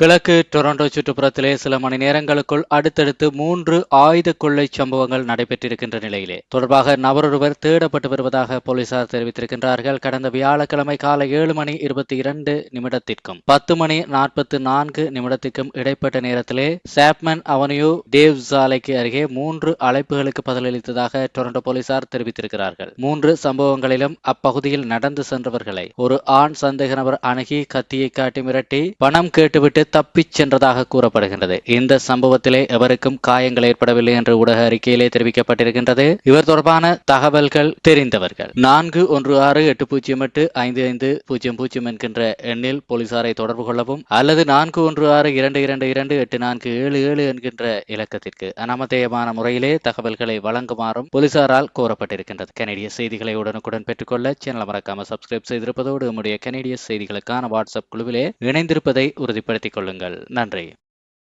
கிழக்கு டொரண்டோ சுற்றுப்புறத்திலே சில மணி நேரங்களுக்குள் அடுத்தடுத்து மூன்று ஆயுத கொள்ளை சம்பவங்கள் நடைபெற்றிருக்கின்ற நிலையிலே. தொடர்பாக நபரொருவர் தேடப்பட்டு வருவதாக போலீசார் தெரிவித்திருக்கின்றார்கள். கடந்த வியாழக்கிழமை காலை ஏழு மணி இருபத்தி இரண்டு நிமிடத்திற்கும் பத்து மணி நாற்பத்தி நான்கு நிமிடத்திற்கும் இடைப்பட்ட நேரத்திலே சாப்மன் அவனியூ டேவ் சாலைக்கு அருகே மூன்று அழைப்புகளுக்கு பதிலளித்ததாக டொரண்டோ போலீசார் தெரிவித்திருக்கிறார்கள். மூன்று சம்பவங்களிலும் அப்பகுதியில் நடந்து சென்றவர்களை ஒரு ஆண் சந்தேக நபர் அணுகி கத்தியை காட்டி மிரட்டி பணம் கேட்டுவிட்டு தப்பிச் சென்றதாக கூறப்படுகின்றது. இந்த சம்பவத்திலே எவருக்கும் காயங்கள் ஏற்படவில்லை என்று ஊடக அறிக்கையிலே தெரிவிக்கப்பட்டிருக்கின்றது. இவர் தொடர்பான தகவல்கள் தெரிந்தவர்கள். நான்கு ஒன்று ஆறு எட்டு பூஜ்ஜியம் எட்டு ஐந்து ஐந்து பூஜ்ஜியம் பூஜ்ஜியம் என்கின்ற எண்ணில் போலீசாரை தொடர்பு கொள்ளவும் அல்லது நான்கு ஒன்று ஆறு இரண்டு இரண்டு இரண்டு எட்டு நான்கு ஏழு ஏழு என்கின்ற இலக்கத்திற்கு அனாமதேயமான முறையிலே தகவல்களை வழங்குமாறும் போலீசாரால் கோரப்பட்டிருக்கின்றது. கனடிய செய்திகளை உடனுக்குடன் பெற்றுக்கொள்ள சேனல் மறக்காம சப்ஸ்கிரைப் செய்திருப்பதோடு நம்முடைய கனடிய செய்திகளுக்கான வாட்ஸ்அப் குழுவிலே இணைந்திருப்பதை உறுதிப்படுத்திக் கொள்ளுங்கள் நன்றி.